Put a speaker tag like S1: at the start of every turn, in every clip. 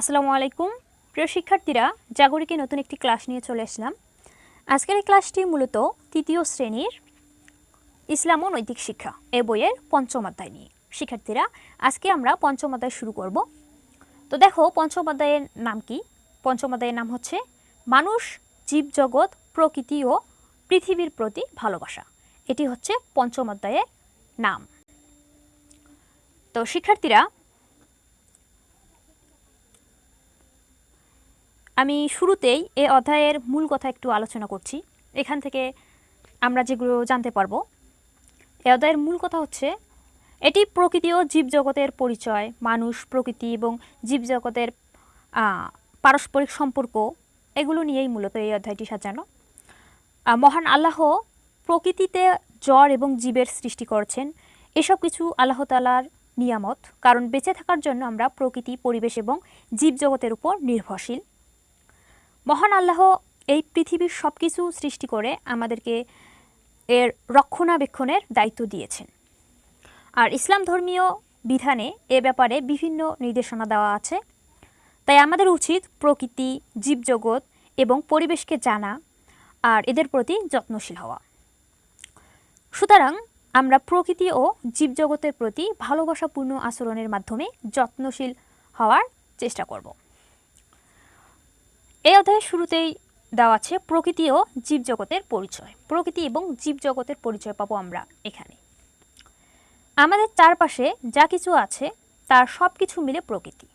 S1: আসসালামু আলাইকুম। প্রিয় শিক্ষার্থীরা, জাগরিকে নতুন একটি ক্লাস নিয়ে চলে আসলাম। আজকের এই ক্লাসটি মূলত তৃতীয় শ্রেণির ইসলাম ও নৈতিক শিক্ষা এ বইয়ের পঞ্চম অধ্যায় নিয়ে। শিক্ষার্থীরা, আজকে আমরা পঞ্চম অধ্যায় শুরু করব। তো দেখো, পঞ্চম অধ্যায়ের নাম কি? পঞ্চম অধ্যায়ের নাম হচ্ছে, মানুষ জীবজগৎ প্রকৃতি ও পৃথিবীর প্রতি ভালোবাসা। এটি হচ্ছে পঞ্চম অধ্যায়ের নাম। তো শিক্ষার্থীরা আমি শুরুতেই এ অধ্যায়ের মূল কথা একটু আলোচনা করছি। এখান থেকে আমরা যেগুলো জানতে পারব। এ অধ্যায়ের মূল কথা হচ্ছে, এটি প্রকৃতি ও জীবজগতের পরিচয়, মানুষ, প্রকৃতি এবং জীবজগতের পারস্পরিক সম্পর্ক। এগুলো নিয়েই মূলত এই অধ্যায়টি সাজানো। মহান আল্লাহ প্রকৃতিতে জ্বর এবং জীবের সৃষ্টি করছেন। এসব কিছু আল্লাহ তালার নিয়ামত। কারণ বেঁচে থাকার জন্য আমরা প্রকৃতি, পরিবেশ এবং জীবজগতের উপর নির্ভরশীল। মহান আল্লাহ এই পৃথিবীর সব কিছু সৃষ্টি করে আমাদেরকে এর রক্ষণাবেক্ষণের দায়িত্ব দিয়েছেন। আর ইসলাম ধর্মীয় বিধানে এ ব্যাপারে বিভিন্ন নির্দেশনা দেওয়া আছে। তাই আমাদের উচিত প্রকৃতি, জীবজগৎ এবং পরিবেশকে জানা আর এদের প্রতি যত্নশীল হওয়া। সুতরাং আমরা প্রকৃতি ও জীবজগতের প্রতি ভালোবাসাপূর্ণ আচরণের মাধ্যমে যত্নশীল হওয়ার চেষ্টা করব। এই অধ্যায়ের শুরুতেই দেওয়া আছে প্রকৃতি ও জীবজগতের পরিচয়। প্রকৃতি এবং জীবজগতের পরিচয় পাবো আমরা এখানে। আমাদের চারপাশে যা কিছু আছে, তার সব কিছু মিলে প্রকৃতি।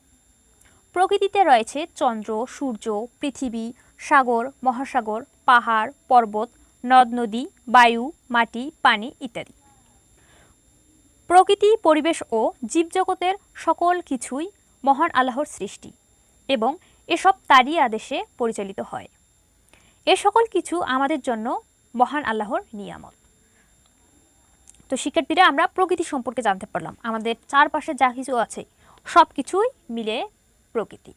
S1: প্রকৃতিতে রয়েছে চন্দ্র, সূর্য, পৃথিবী, সাগর, মহাসাগর, পাহাড়, পর্বত, নদ, নদী, বায়ু, মাটি, পানি ইত্যাদি। প্রকৃতি, পরিবেশ ও জীবজগতের সকল কিছুই মহান আল্লাহর সৃষ্টি এবং এসব তারই আদেশে পরিচালিত হয়। এ সকল কিছু আমাদের জন্য মহান আল্লাহর নিয়ামত। তো শিক্ষার্থীরা, আমরা প্রকৃতি সম্পর্কে জানতে পারলাম। আমাদের চারপাশে যা কিছু আছে, সব কিছুই মিলে প্রকৃতি।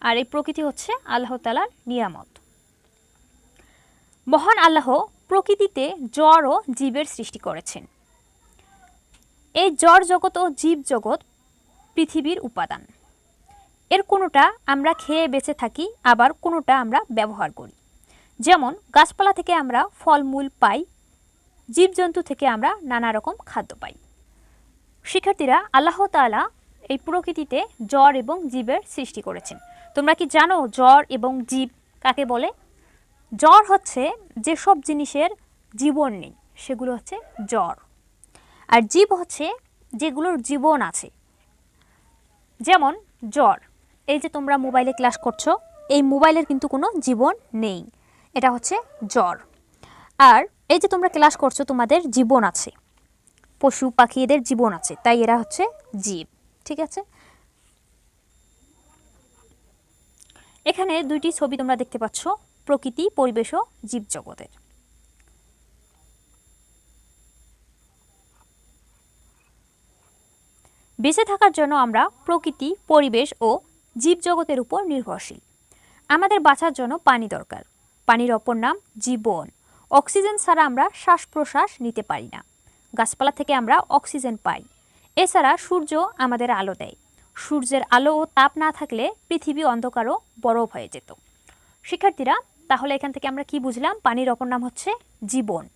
S1: আর এই প্রকৃতি হচ্ছে আল্লাহ তালার নিয়ামত। মহান আল্লাহ প্রকৃতিতে জ্বর ও জীবের সৃষ্টি করেছেন। এই জ্বর জগৎ ও জীব জগৎ পৃথিবীর উপাদান। এর কোনোটা আমরা খেয়ে বেঁচে থাকি, আবার কোনোটা আমরা ব্যবহার করি। যেমন, গাছপালা থেকে আমরা ফলমূল পাই, জীবজন্তু থেকে আমরা নানা রকম খাদ্য পাই। শিক্ষার্থীরা, আল্লাহ তাআলা এই প্রকৃতিতে জ্বর এবং জীবের সৃষ্টি করেছেন। তোমরা কি জানো জ্বর এবং জীব কাকে বলে? জ্বর হচ্ছে যেসব জিনিসের জীবন নেই, সেগুলো হচ্ছে জ্বর। আর জীব হচ্ছে যেগুলোর জীবন আছে। যেমন, জ্বর। এই যে তোমরা মোবাইলে ক্লাস করছ, এই মোবাইলের কিন্তু কোনো জীবন নেই। এটা হচ্ছে জ্বর। আর এই যে তোমরা ক্লাস করছ, তোমাদের জীবন আছে। পশু পাখি এদের জীবন আছে, তাই এরা হচ্ছে জীব, ঠিক আছে? এখানে দুইটি ছবি তোমরা দেখতে পাচ্ছ, প্রকৃতি, পরিবেশ ও জীবজগতের। বেঁচে থাকার জন্য আমরা প্রকৃতি, পরিবেশ ও জীবজগতের উপর নির্ভরশীল। আমাদের বাঁচার জন্য পানি দরকার। পানির অপর নাম জীবন। অক্সিজেন ছাড়া আমরা শ্বাস প্রশ্বাস নিতে পারি না। গাছপালা থেকে আমরা অক্সিজেন পাই। এছাড়া সূর্য আমাদের আলো দেয়। সূর্যের আলো ও তাপ না থাকলে পৃথিবী অন্ধকারও বরফ হয়ে যেত। শিক্ষার্থীরা, তাহলে এখান থেকে আমরা কি বুঝলাম? পানির অপর নাম হচ্ছে জীবন।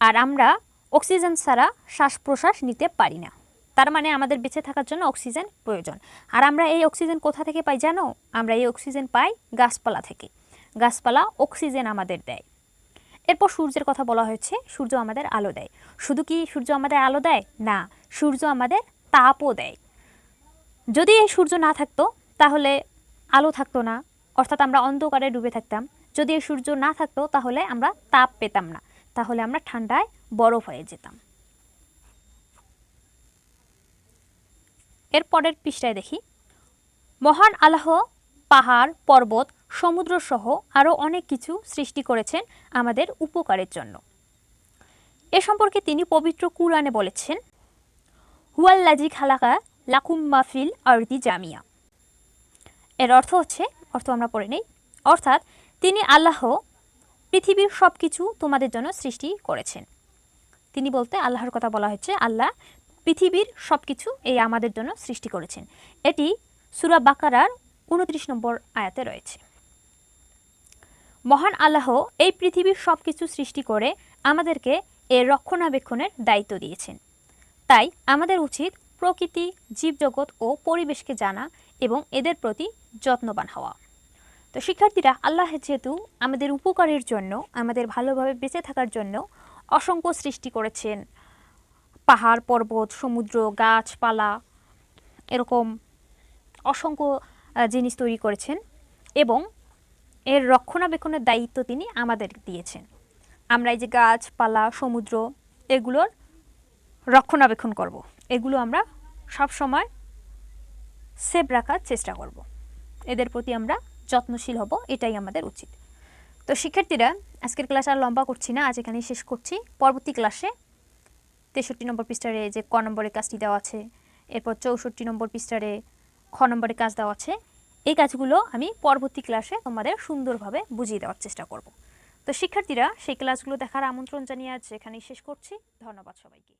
S1: আর আমরা অক্সিজেন ছাড়া শ্বাস প্রশ্বাস নিতে পারি না। তার মানে আমাদের বেঁচে থাকার জন্য অক্সিজেন প্রয়োজন। আর আমরা এই অক্সিজেন কোথা থেকে পাই জানো? আমরা এই অক্সিজেন পাই গাছপালা থেকে। গাছপালা অক্সিজেন আমাদের দেয়। এরপর সূর্যের কথা বলা হয়েছে, সূর্য আমাদের আলো দেয়। শুধু কি সূর্য আমাদের আলো দেয়? না, সূর্য আমাদের তাপও দেয়। যদি এই সূর্য না থাকতো, তাহলে আলো থাকতো না। অর্থাৎ আমরা অন্ধকারে ডুবে থাকতাম। যদি এই সূর্য না থাকতো, তাহলে আমরা তাপ পেতাম না। তাহলে আমরা ঠান্ডায় বরফ হয়ে যেতাম। এর পরের পৃষ্ঠায় দেখি। মহান আল্লাহ, পাহাড়, পর্বত সমুদ্র সহ আরও অনেক কিছু সৃষ্টি করেছেন আমাদের উপকারের জন্য। এ সম্পর্কে তিনি পবিত্র কুরআনে বলেছেন হুয়াল্লাজি খালাকা লাকুম মাফিল আরদি জামিয়া। এর অর্থ হচ্ছে, অর্থ আমরা পড়ে নেই, অর্থাৎ তিনি আল্লাহ, পৃথিবীর সব কিছু তোমাদের জন্য সৃষ্টি করেছেন। তিনি বলতে আল্লাহর কথা বলা হচ্ছে আল্লাহ পৃথিবীর সব কিছু এই আমাদের জন্য সৃষ্টি করেছেন। এটি সুরা বাকারার উনত্রিশ নম্বর আয়াতে রয়েছে। মহান আল্লাহ এই পৃথিবীর সব কিছু সৃষ্টি করে আমাদেরকে এর রক্ষণাবেক্ষণের দায়িত্ব দিয়েছেন। তাই আমাদের উচিত প্রকৃতি, জীবজগৎ ও পরিবেশকে জানা এবং এদের প্রতি যত্নবান হওয়া। তো শিক্ষার্থীরা, আল্লাহ যেহেতু আমাদের উপকারের জন্য, আমাদের ভালোভাবে বেঁচে থাকার জন্য অসংখ্য সৃষ্টি করেছেন পাহাড়, পর্বত, সমুদ্র, গাছপালা এরকম অসংখ্য জিনিস তৈরি করেছেন এবং এর রক্ষণাবেক্ষণের দায়িত্ব তিনি আমাদের দিয়েছেন আমরা এই যে গাছপালা, সমুদ্র এগুলোর রক্ষণাবেক্ষণ করব। এগুলো আমরা সব সময় সেভ রাখার চেষ্টা করব। এদের প্রতি আমরা যত্নশীল হব, এটাই আমাদের উচিত তো শিক্ষার্থীরা, আজকের ক্লাস আর লম্বা করছি না, আজ এখানেই শেষ করছি পরবর্তী ক্লাসে তেষট্টি নম্বর পৃষ্ঠারে যে ক নম্বরের কাজটি দেওয়া আছে, এরপর চৌষট্টি নম্বর পৃষ্ঠারে খ নম্বরের কাজ দেওয়া আছে, এই কাজগুলো আমি পরবর্তী ক্লাসে তোমাদের সুন্দরভাবে বুঝিয়ে দেওয়ার চেষ্টা করব। তো শিক্ষার্থীরা, সেই ক্লাসগুলো দেখার আমন্ত্রণ জানিয়ে আজ এখানেই শেষ করছি। ধন্যবাদ সবাইকে।